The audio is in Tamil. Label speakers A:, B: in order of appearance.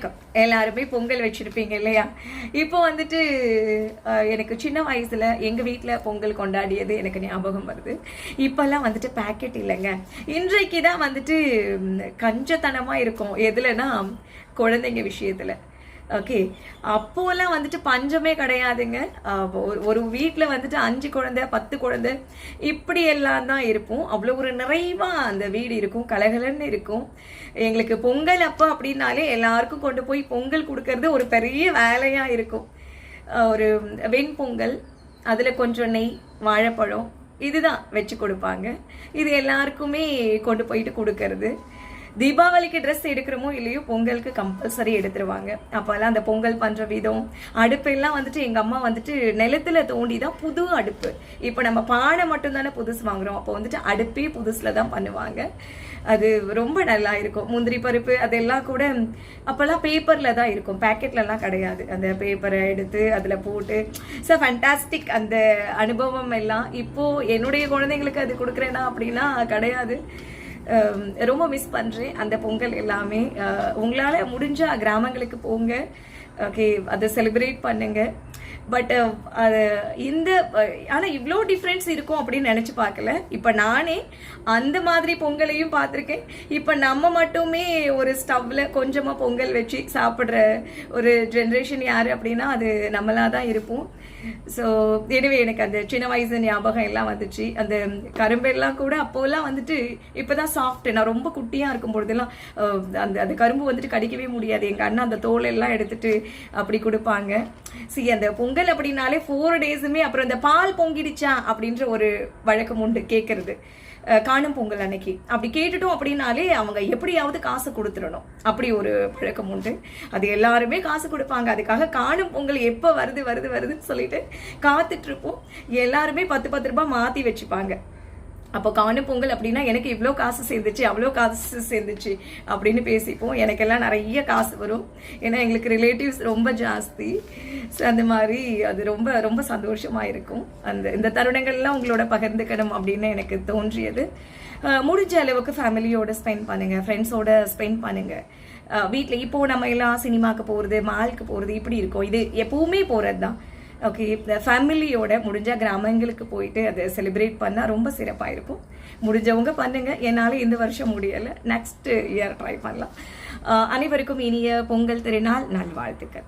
A: வணக்கம். எல்லாருமே பொங்கல் வச்சிருப்பீங்க இல்லையா? இப்போ வந்துட்டு எனக்கு சின்ன வயசுல எங்க வீட்டில் பொங்கல் கொண்டாடியது எனக்கு ஞாபகம் வருது. இப்பெல்லாம் வந்துட்டு பேக்கெட் இல்லைங்க. இன்றைக்கு தான் வந்துட்டு கஞ்சத்தனமா இருக்கும். எதுலனா குழந்தைங்க விஷயத்துல. ஓகே அப்போலாம் வந்துட்டு பஞ்சமே கிடையாதுங்க. ஒரு- ஒரு வீட்டில் வந்துட்டு அஞ்சு குழந்தை பத்து குழந்தை இப்படி எல்லாம் தான் இருப்போம். அவ்வளோ ஒரு நிறைவா அந்த வீடு இருக்கும் கலகலன்னு இருக்கும். எங்களுக்கு பொங்கல் அப்போ அப்படின்னாலே எல்லாருக்கும் கொண்டு போய் பொங்கல் கொடுக்கறது ஒரு பெரிய வேலையாக இருக்கும். ஒரு வெண்பொங்கல் அதில் கொஞ்சம் நெய் வாழைப்பழம் இதுதான் வச்சு கொடுப்பாங்க. இது எல்லாருக்குமே கொண்டு போயிட்டு கொடுக்கறது. தீபாவளிக்கு ட்ரெஸ் எடுக்கிறோமோ இல்லையோ பொங்கலுக்கு கம்பல்சரி எடுத்துருவாங்க. அப்போல்லாம் அந்த பொங்கல் பண்ணுற விதம் அடுப்பெல்லாம் வந்துட்டு எங்கள் அம்மா வந்துட்டு நிலத்துல தோண்டி தான் புது அடுப்பு. இப்போ நம்ம பானை மட்டும்தானே புதுசு வாங்குறோம். அப்போ வந்துட்டு அடுப்பே புதுசில் தான் பண்ணுவாங்க. அது ரொம்ப நல்லா இருக்கும். முந்திரி பருப்பு அதெல்லாம் கூட அப்போல்லாம் பேப்பரில் தான் இருக்கும். பேக்கெட்லலாம் கிடையாது. அந்த பேப்பரை எடுத்து அதில் போட்டு ஸோ ஃபண்டாஸ்டிக் அந்த அனுபவம் எல்லாம். இப்போது என்னுடைய குழந்தைங்களுக்கு அது கொடுக்குறேன்னா அப்படின்னா கிடையாது. ரொம்ப மிஸ் பண்ணுறேன் அந்த பொங்கல் எல்லாமே. உங்களால் உங்களால முடிஞ்சா கிராமங்களுக்கு போங்க. ஓகே அதை செலிப்ரேட் பண்ணுங்க. பட் uh, அது இந்த ஆனால் இவ்வளோ டிஃப்ரென்ஸ் இருக்கும் அப்படின்னு நினச்சி பார்க்கல. இப்போ நானே அந்த மாதிரி பொங்கலையும் பார்த்துருக்கேன். இப்போ நம்ம மட்டுமே ஒரு ஸ்டவ்வில் கொஞ்சமாக பொங்கல் வச்சு சாப்பிட்ற ஒரு ஜென்ரேஷன் யார் அப்படின்னா அது நம்மளாக தான் இருப்போம். ஸோ எனவே எனக்கு அந்த சின்ன வயசு ஞாபகம் எல்லாம் வந்துச்சு. அந்த கரும்பெல்லாம் கூட அப்போல்லாம் வந்துட்டு இப்போதான் சாஃப்ட் நான் ரொம்ப குட்டியாக இருக்கும் பொழுதெல்லாம் அந்த அந்த கரும்பு வந்துட்டு கடிக்கவே முடியாது. எங்கள் அண்ணன் அந்த தோல் எல்லாம் எடுத்துட்டு அப்படி கொடுப்பாங்க. சி அந்த பொங்கல் அப்படின்னாலே ஃபோர் டேஸுமே அப்புறம் இந்த பால் பொங்கிடுச்சா அப்படின்ற ஒரு வழக்கம் உண்டு கேட்கறது காணும் பொங்கல் அன்னைக்கு. அப்படி கேட்டுட்டோம் அப்படின்னாலே அவங்க எப்படியாவது காசு கொடுத்துடணும். அப்படி ஒரு பழக்கம் உண்டு. அது எல்லாருமே காசு கொடுப்பாங்க. அதுக்காக காணும் பொங்கல் எப்போ வருது வருது வருதுன்னு சொல்லிட்டு காத்துட்டு இருப்போம். எல்லாருமே பத்து பத்து ரூபாய் மாற்றி வச்சுப்பாங்க. அப்போ காணும் பொங்கல் அப்படின்னா எனக்கு இவ்வளோ காசு சேர்ந்துச்சு அவ்வளோ காசு சேர்ந்துச்சு அப்படின்னு பேசிப்போம். எனக்கெல்லாம் நிறைய காசு வரும். ஏன்னா எங்களுக்கு ரிலேட்டிவ்ஸ் ரொம்ப ஜாஸ்தி. ஸோ அந்த மாதிரி அது ரொம்ப ரொம்ப சந்தோஷமாக இருக்கும். அந்த இந்த தருணங்கள்லாம் உங்களோட பகிர்ந்துக்கணும் அப்படின்னு எனக்கு தோன்றியது. முடிஞ்ச அளவுக்கு ஃபேமிலியோட ஸ்பெண்ட் பண்ணுங்கள் ஃப்ரெண்ட்ஸோட ஸ்பெண்ட் பண்ணுங்கள் வீட்டில் இப்போது நம்ம எல்லாம் சினிமாக்கு போகிறது மாலுக்கு போகிறது இப்படி இருக்கும். இது எப்பவுமே போகிறது தான் ஓகே இந்த ஃபேமிலியோட முடிஞ்ச கிராமங்களுக்கு போயிட்டு அதை செலிப்ரேட் பண்ணால் ரொம்ப சிறப்பாக இருக்கும் முடிஞ்சவங்க பண்ணுங்கள் என்னால் இந்த வருஷம் முடியலை. நெக்ஸ்ட் இயர் ட்ரை பண்ணலாம். அனைவருக்கும் இனிய பொங்கல் திருநாள். நல்வாழ்த்துக்கள்.